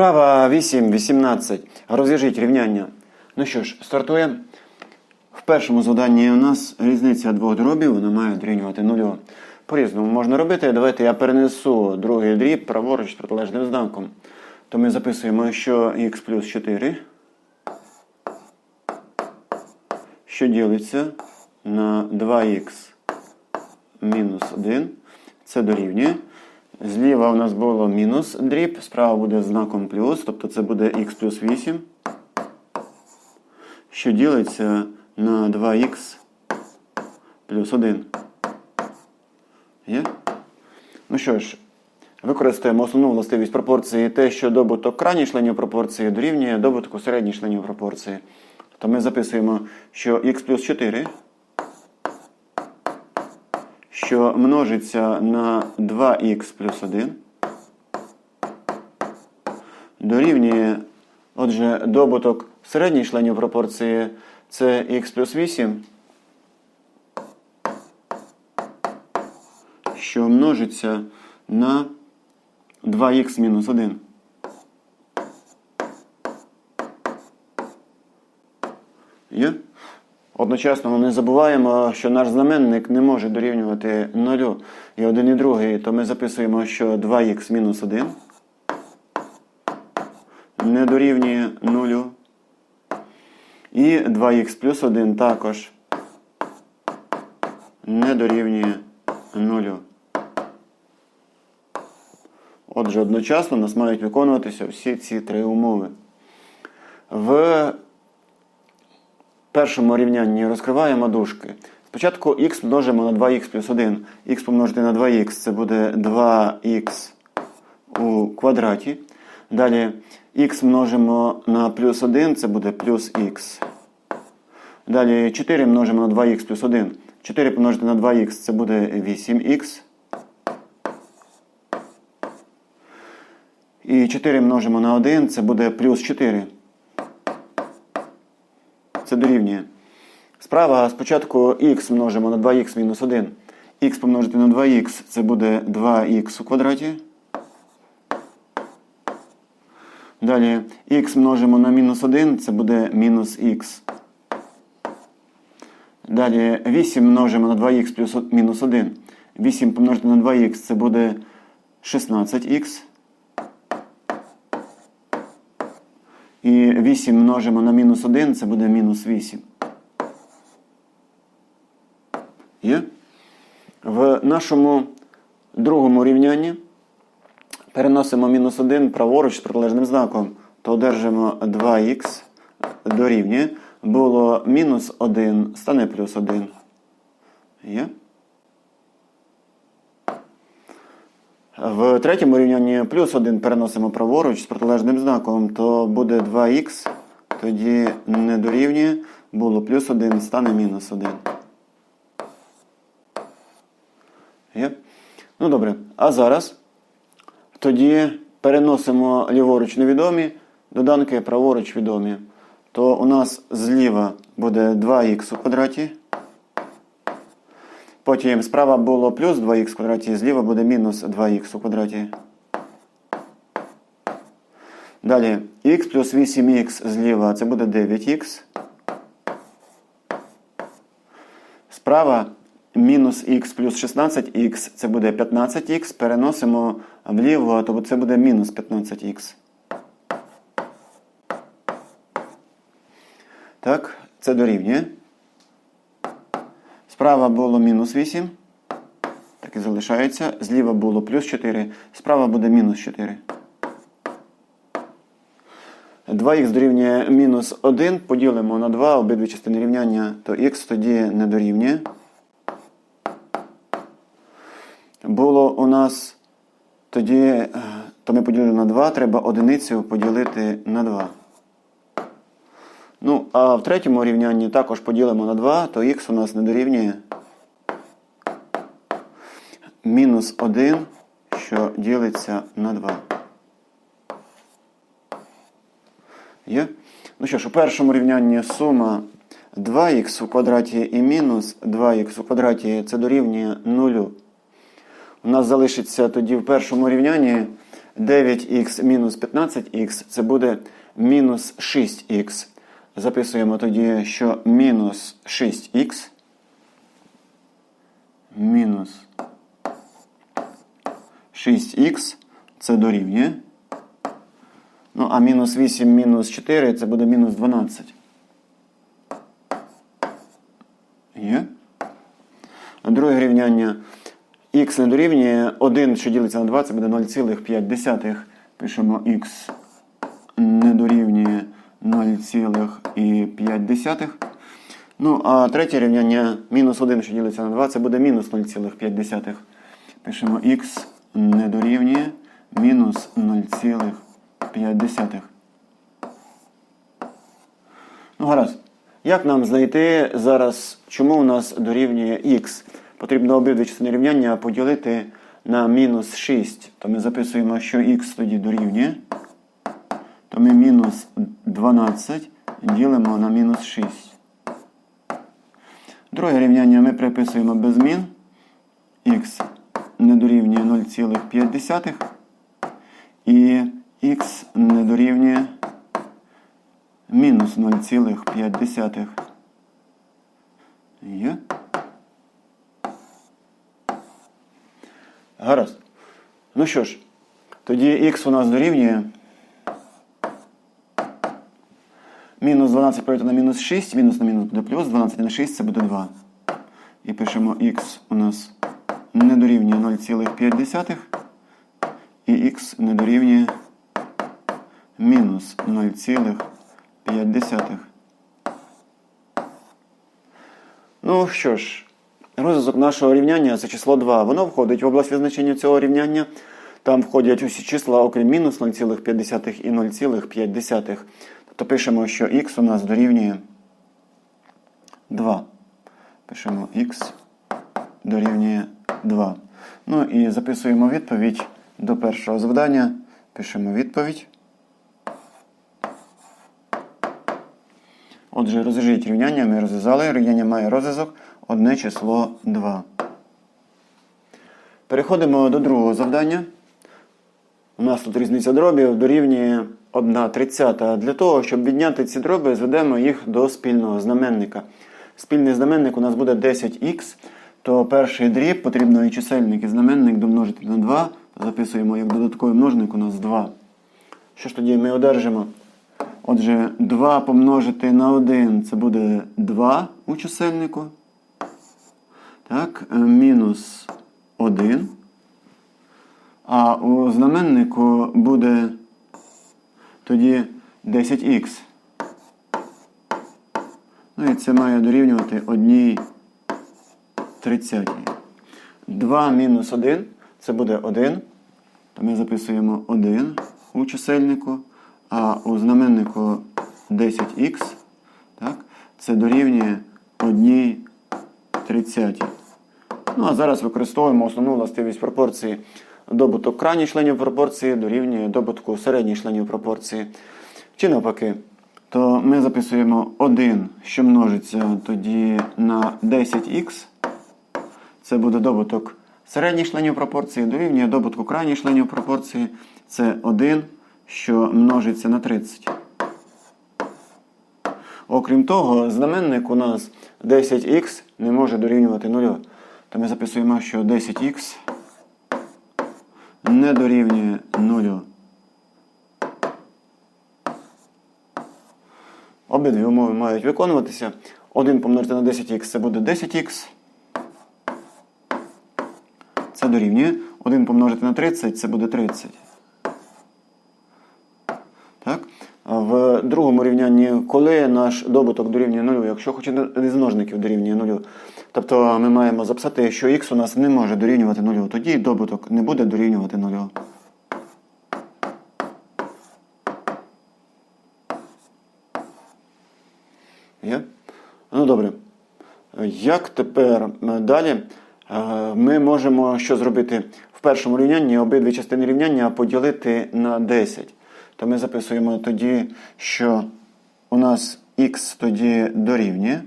Вправа 8.18. Розв'яжіть рівняння. Ну що ж, стартуємо. В першому заданні у нас різниця двох дробів, вона має дорівнювати нулю. По-різному можна робити. Давайте я перенесу другий дріб праворуч з протилежним знаком. То ми записуємо, що х плюс 4, що ділиться на 2х мінус 1. Це дорівнює. Зліва у нас було мінус дріб, справа буде знаком плюс, тобто це буде х плюс 8, що ділиться на 2х плюс 1. Є? Ну що ж, використаємо основну властивість пропорції те, що добуток крайніх членів пропорції дорівнює добутку середніх членів пропорції. То ми записуємо, що х плюс 4 що множиться на 2х плюс 1, дорівнює, отже, добуток середніх членів пропорції це х плюс 8, що множиться на 2х мінус 1. Є? Одночасно не забуваємо, що наш знаменник не може дорівнювати нулю. І один і другий, то ми записуємо, що 2х мінус 1 не дорівнює нулю. І 2х плюс 1 також не дорівнює нулю. Отже, одночасно у нас мають виконуватися всі ці три умови. В першому рівнянні розкриваємо дужки. Спочатку х множимо на 2х плюс 1. х помножити на 2х це буде 2х у квадраті. Далі х множимо на плюс 1, це буде плюс х. Далі 4 множимо на 2х плюс 1. 4 помножити на 2х це буде 8х. І 4 множимо на 1, це буде плюс 4. Це дорівнює. Справа спочатку х множимо на 2х мінус 1. х помножити на 2х це буде 2х у квадраті. Далі х множимо на мінус 1, це буде мінус х. Далі 8 множимо на 2х плюс мінус 1. 8 помножити на 2х це буде 16х. І 8 множимо на мінус 1, це буде мінус 8. Є? В нашому другому рівнянні переносимо мінус 1 праворуч з протилежним знаком, то одержимо 2х дорівнює. Було мінус 1, стане плюс 1. Є? В третьому рівнянні плюс 1 переносимо праворуч з протилежним знаком, то буде 2х, тоді не дорівнює, було плюс 1, стане мінус 1. Є? Ну добре. А зараз тоді переносимо ліворуч невідомі, доданки праворуч відомі. То у нас зліва буде 2х у квадраті. Потім справа було плюс 2х в квадраті, зліва буде мінус 2х у квадраті. Далі х плюс 8х зліва це буде 9х. Справа мінус х плюс 16х це буде 15х. Переносимо вліво, то це буде мінус 15х. Так, це дорівнює. Справа було мінус 8. Так і залишається. Зліва було плюс 4. Справа буде мінус 4. 2х дорівнює мінус 1. Поділимо на 2 обидві частини рівняння, то х тоді не дорівнює. Було у нас тоді, то ми поділили на 2, треба одиницю поділити на 2. Ну, а в третьому рівнянні також поділимо на 2, то х у нас не дорівнює. Мінус 1, що ділиться на 2. Є? Ну що ж, у першому рівнянні сума 2х у квадраті і мінус 2х у квадраті це дорівнює 0. У нас залишиться тоді в першому рівнянні 9х мінус 15х це буде мінус 6х. Записуємо тоді, що мінус 6х мінус 6х це дорівнює. Ну, а мінус 8 мінус 4 це буде мінус 12. Є. Друге рівняння х не дорівнює 1, що ділиться на 2, це буде 0,5. Пишемо х не дорівнює 0,5. Ну, а третє рівняння мінус 1, що ділиться на 2, це буде мінус 0,5. Пишемо х не дорівнює мінус 0,5. Ну, гаразд. Як нам знайти зараз, чому у нас дорівнює х? Потрібно обидві частини рівняння поділити на мінус 6. То ми записуємо, що х тоді дорівнює. То ми мінус 12 ділимо на мінус 6. Друге рівняння ми приписуємо без змін. х не дорівнює 0,5 і х не дорівнює мінус 0,5. Є. Гаразд. Ну що ж, тоді х у нас дорівнює. Мінус 12 поділити на мінус 6, мінус на мінус буде плюс, 12 на 6 це буде 2. І пишемо х у нас не дорівнює 0,5 і х не дорівнює мінус 0,5. Ну що ж, розв'язок нашого рівняння це число 2. Воно входить в область визначення цього рівняння. Там входять усі числа, окрім мінус 0,5 і 0,5. Тобто пишемо, що х у нас дорівнює 2. Пишемо х дорівнює 2. Ну і записуємо відповідь до першого завдання. Пишемо відповідь. Отже, розв'яжіть рівняння, ми розв'язали. Рівняння має розв'язок одне число 2. Переходимо до другого завдання. У нас тут різниця дробів дорівнює 1 тридцята. Для того, щоб відняти ці дроби, зведемо їх до спільного знаменника. Спільний знаменник у нас буде 10х, то перший дріб потрібно і чисельник, і знаменник домножити на 2. Записуємо як додатковий множник у нас 2. Що ж тоді ми одержимо? Отже, 2 помножити на 1 це буде 2 у чисельнику. Так, е, мінус 1. А у знаменнику буде тоді 10х. Ну і це має дорівнювати 1 30. 2 мінус 1 це буде 1. То ми записуємо 1 у чисельнику, а у знаменнику 10х. Так, Це дорівнює 1 30. Ну, а зараз використовуємо основну властивість пропорції. Добуток крайніх членів пропорції дорівнює добутку середніх членів пропорції. Чи навпаки, то ми записуємо 1, що множиться тоді на 10х. Це буде добуток середніх членів пропорції, дорівнює добутку крайніх членів пропорції. Це 1, що множиться на 30. Окрім того, знаменник у нас 10х не може дорівнювати 0. То ми записуємо, що 10х не дорівнює 0. Обидві умови мають виконуватися. 1 помножити на 10х це буде 10х. Це дорівнює. 1 помножити на 30 це буде 30. Так? В другому рівнянні, коли наш добуток дорівнює 0, якщо хоч один з дорівнює 0, тобто ми маємо записати, що х у нас не може дорівнювати 0, тоді добуток не буде дорівнювати 0. Є? Ну добре. Як тепер е, далі е, ми можемо що зробити? В першому рівнянні обидві частини рівняння поділити на 10. То ми записуємо тоді, що у нас х тоді дорівнює.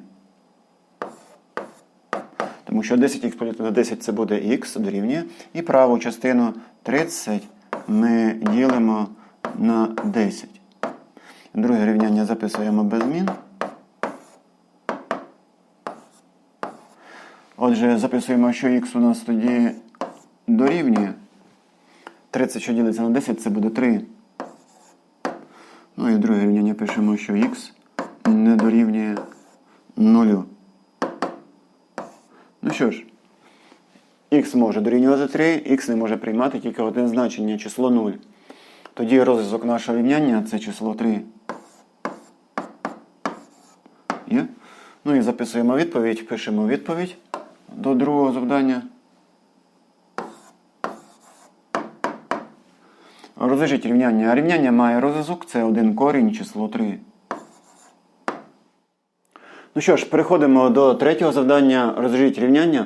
Тому що 10х поділити на 10 це буде х дорівнює. І праву частину 30 ми ділимо на 10. Друге рівняння записуємо без змін. Отже, записуємо, що х у нас тоді дорівнює. 30, що ділиться на 10, це буде 3. Ну і друге рівняння пишемо, що х не дорівнює 0. Ну що ж, х може дорівнювати 3, х не може приймати тільки одне значення, число 0. Тоді розв'язок нашого рівняння це число 3. Є? Ну і записуємо відповідь, пишемо відповідь до другого завдання. Розв'яжіть рівняння. А рівняння має розв'язок, це один корінь, число 3. Ну що ж, переходимо до третього завдання. Розв'яжіть рівняння.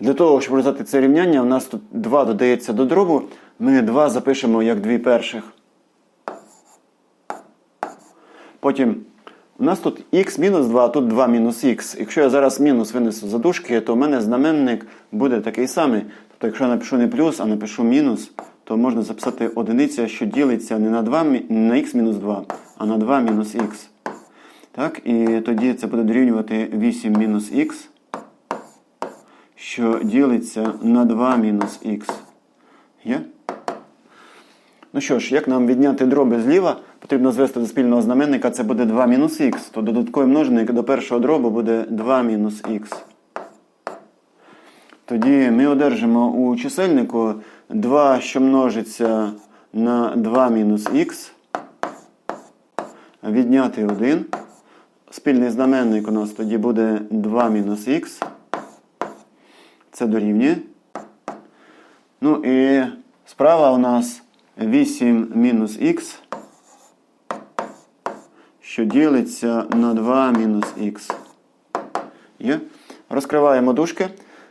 Для того, щоб розв'язати це рівняння, у нас тут 2 додається до дробу. Ми 2 запишемо як дві перших. Потім у нас тут х мінус 2, а тут 2 мінус х. Якщо я зараз мінус винесу за дужки, то у мене знаменник буде такий самий. Тобто, якщо я напишу не плюс, а напишу мінус, то можна записати одиниця, що ділиться не на 2, не на х мінус 2, а на 2 мінус х. Так, і тоді це буде дорівнювати 8 мінус х, що ділиться на 2 мінус х. Є? Ну що ж, як нам відняти дроби зліва, потрібно звести до спільного знаменника, це буде 2 мінус х, то додатковий множник до першого дробу буде 2 мінус х. Тоді ми одержимо у чисельнику 2, що множиться на 2 мінус х, відняти 1. Спільний знаменник у нас тоді буде 2 мінус х. Це дорівнює. Ну і справа у нас 8 мінус х, що ділиться на 2 мінус х. Є? Розкриваємо дужки.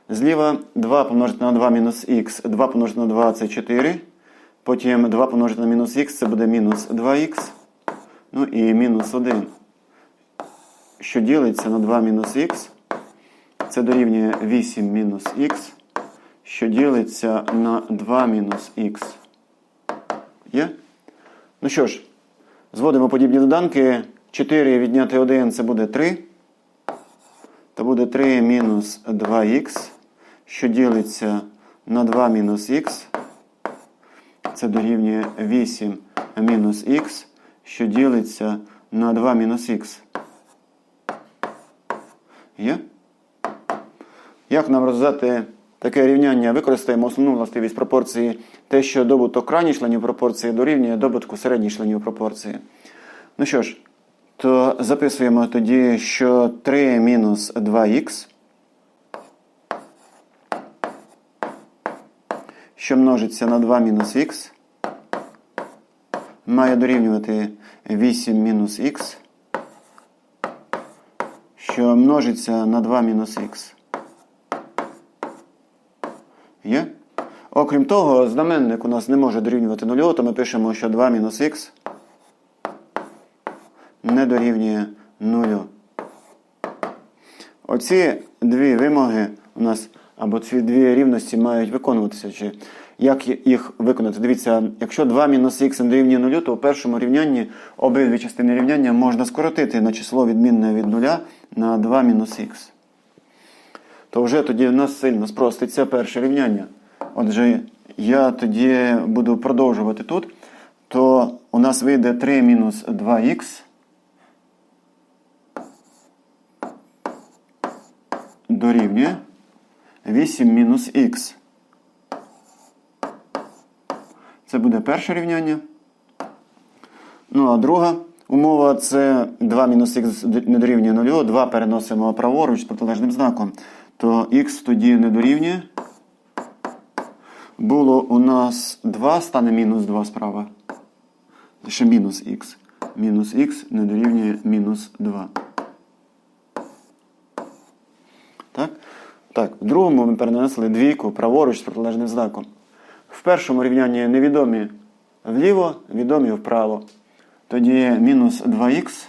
Зліва 2 помножити на 2 мінус х, 2 помножити на 2 це 4. Потім 2 помножити на мінус х це буде мінус 2х. Ну і мінус 1, що ділиться на 2 мінус х. Це дорівнює 8 мінус х, що ділиться на 2 мінус х. Є? Ну що ж, зводимо подібні доданки. 4 відняти 1 це буде 3. То буде 3 мінус 2х, що ділиться на 2 мінус х. Це дорівнює 8 мінус х, що ділиться на 2 мінус х. Є? Як нам розв'язати таке рівняння? Використаємо основну властивість пропорції, те, що добуток крайніх членів пропорції дорівнює добутку середніх членів пропорції. Ну що ж, то записуємо тоді, що 3 мінус 2х, що множиться на 2 мінус х, має дорівнювати 8 мінус х, що множиться на 2 мінус х. Є? Окрім того, знаменник у нас не може дорівнювати нулю, то ми пишемо, що 2 мінус х не дорівнює нулю. Оці дві вимоги у нас, або ці дві рівності мають виконуватися. Чи як їх виконати? Дивіться, якщо 2 мінус х дорівнює нулю, то у першому рівнянні обидві частини рівняння можна скоротити на число відмінне від нуля на 2 мінус х. То вже тоді в нас сильно спроститься перше рівняння. Отже, я тоді буду продовжувати тут, то у нас вийде 3 мінус 2х. дорівнює 8 мінус х. Це буде перше рівняння. Ну, а друга умова це 2 мінус х не дорівнює 0, 2 переносимо праворуч з протилежним знаком. То х тоді не дорівнює. Було у нас 2, стане мінус 2 справа. Лише мінус х. Мінус х не дорівнює мінус 2. Так? Так, в другому ми перенесли двійку праворуч з протилежним знаком. В першому рівнянні невідомі вліво, відомі вправо. Тоді мінус 2х.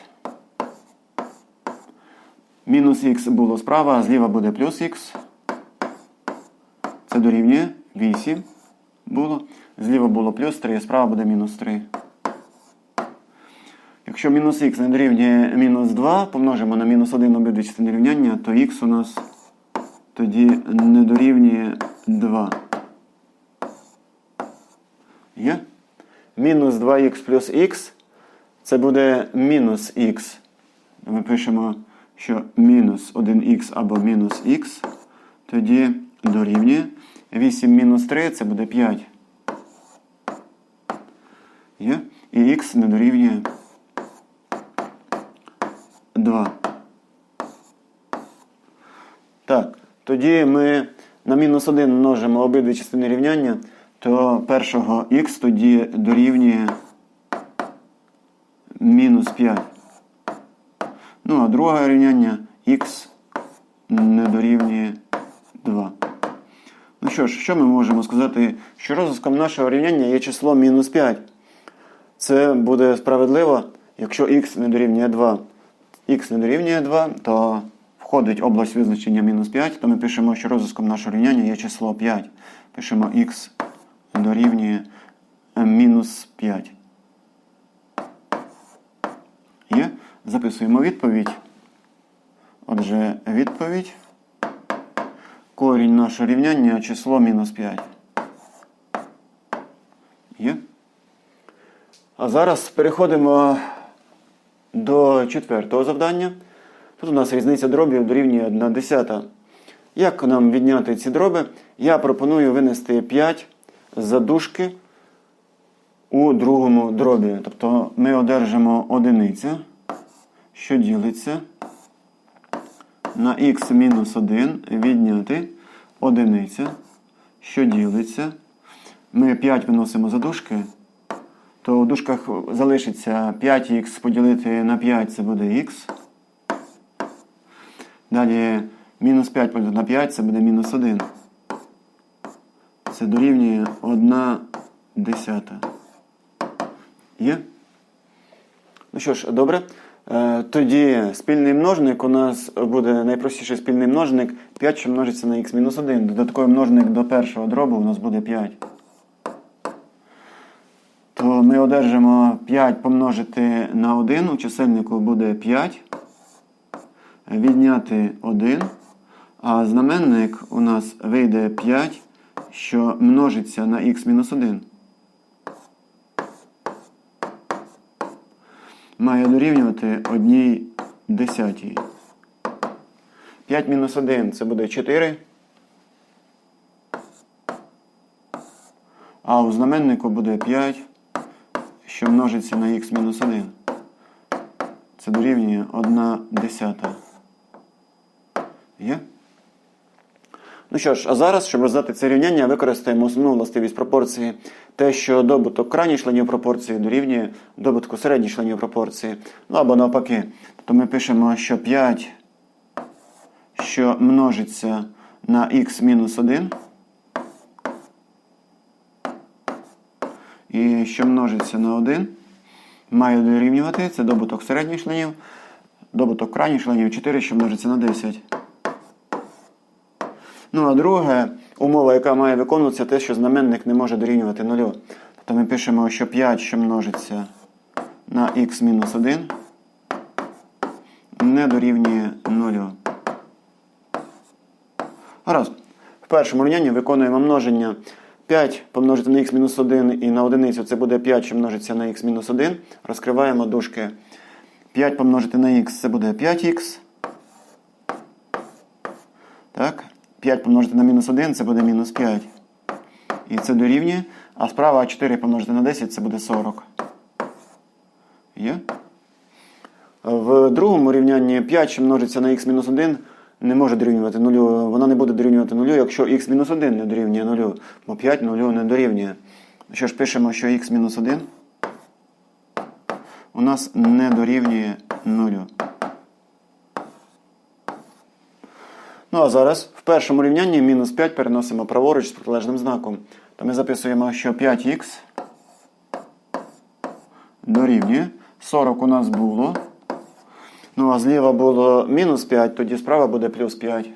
Мінус х було справа, зліва буде плюс х. Це дорівнює 8. було. Зліва було плюс 3, справа буде мінус 3. Якщо мінус х не дорівнює мінус 2, помножимо на мінус 1 обидві частини рівняння, то х у нас тоді не дорівнює 2. Є? Мінус 2х плюс х це буде мінус х. Ми пишемо, що мінус 1х або мінус х, тоді дорівнює. 8 мінус 3 це буде 5. Є? І х не дорівнює 2. Так, тоді ми на мінус 1 множимо обидві частини рівняння, то першого х тоді дорівнює мінус 5. Ну, а друге рівняння х не дорівнює 2. Ну що ж, що ми можемо сказати? Що розв'язком нашого рівняння є число мінус 5. Це буде справедливо, якщо х не дорівнює 2. х не дорівнює 2, то входить область визначення мінус 5, то ми пишемо, що розв'язком нашого рівняння є число 5. Пишемо х дорівнює е, мінус 5. Є? Записуємо відповідь. Отже, відповідь. Корінь нашого рівняння число мінус 5. Є? А зараз переходимо до четвертого завдання. Тут у нас різниця дробів дорівнює 1 десята. Як нам відняти ці дроби? Я пропоную винести 5 задушки у другому дробі. Тобто ми одержимо одиницю, що ділиться на х мінус 1 відняти одиниця, що ділиться. Ми 5 виносимо за дужки, то у дужках залишиться 5х поділити на 5 це буде х. Далі мінус 5 поділити на 5 це буде мінус 1. Це дорівнює 1 десята. Є? Ну що ж, добре. Е, Тоді спільний множник у нас буде найпростіший спільний множник 5, що множиться на х-1. Додатковий множник до першого дробу у нас буде 5. То ми одержимо 5 помножити на 1, у чисельнику буде 5. Відняти 1. А знаменник у нас вийде 5, що множиться на х-1. має дорівнювати одній десятій. 5 мінус 1 це буде 4. А у знаменнику буде 5, що множиться на х мінус 1. Це дорівнює 1 десята. Є? Ну що ж, а зараз, щоб роздати це рівняння, використаємо основну властивість пропорції. Те, що добуток крайніх членів пропорції дорівнює добутку середніх членів пропорції. Ну або навпаки. Тобто ми пишемо, що 5, що множиться на х мінус 1. І що множиться на 1, має дорівнювати. Це добуток середніх членів. Добуток крайніх членів 4, що множиться на 10. Ну, а друге, умова, яка має виконуватися, те, що знаменник не може дорівнювати нулю. Тобто ми пишемо, що 5, що множиться на х-1, не дорівнює нулю. Гаразд. В першому рівнянні виконуємо множення 5 помножити на х-1 і на одиницю це буде 5, що множиться на х-1. Розкриваємо дужки. 5 помножити на х це буде 5х. Так. 5 помножити на мінус 1 це буде мінус 5. І це дорівнює. А справа 4 помножити на 10 це буде 40. Є? В другому рівнянні 5, що множиться на х-1, не може дорівнювати 0. Вона не буде дорівнювати 0, якщо х-1 не дорівнює 0. Бо 5 0 не дорівнює. Що ж пишемо, що х-1 у нас не дорівнює 0. Ну а зараз в першому рівнянні мінус 5 переносимо праворуч з протилежним знаком. То ми записуємо, що 5х дорівнює. 40 у нас було. Ну, а зліва було мінус 5, тоді справа буде плюс 5.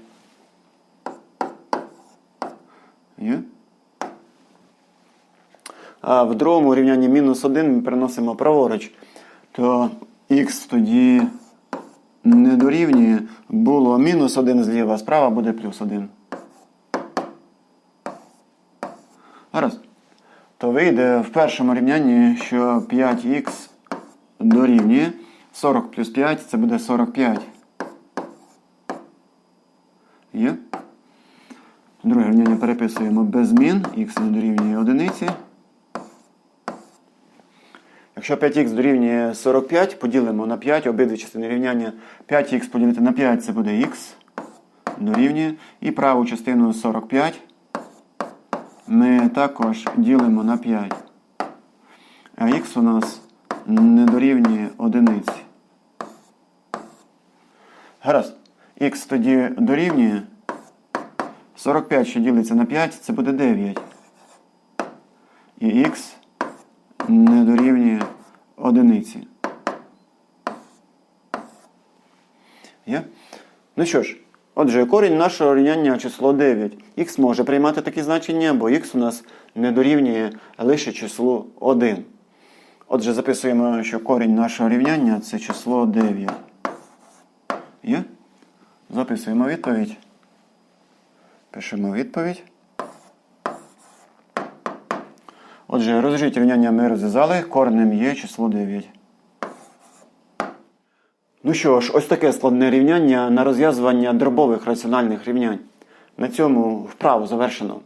Є? а в другому рівнянні мінус 1 ми переносимо праворуч, то х тоді не дорівнює. Було мінус 1 зліва, справа буде плюс 1. Гаразд. То вийде в першому рівнянні, що 5х дорівнює 40 плюс 5 це буде 45. Є? Друге рівняння переписуємо без змін, х не дорівнює одиниці. Якщо 5х дорівнює 45, поділимо на 5 обидві частини рівняння. 5х поділити на 5 це буде х дорівнює. І праву частину 45 ми також ділимо на 5. А х у нас не дорівнює одиниці. Гаразд. Х тоді дорівнює. 45, що ділиться на 5, це буде 9. І х не дорівнює одиниці. Є? Ну що ж, отже, корінь нашого рівняння число 9. Х може приймати такі значення, бо х у нас не дорівнює лише числу 1. Отже, записуємо, що корінь нашого рівняння це число 9. Є? Записуємо відповідь. Пишемо відповідь. Отже, розжиті рівняння ми розв'язали, коренем є число 9. Ну що ж, ось таке складне рівняння на розв'язування дробових раціональних рівнянь. На цьому вправу завершено.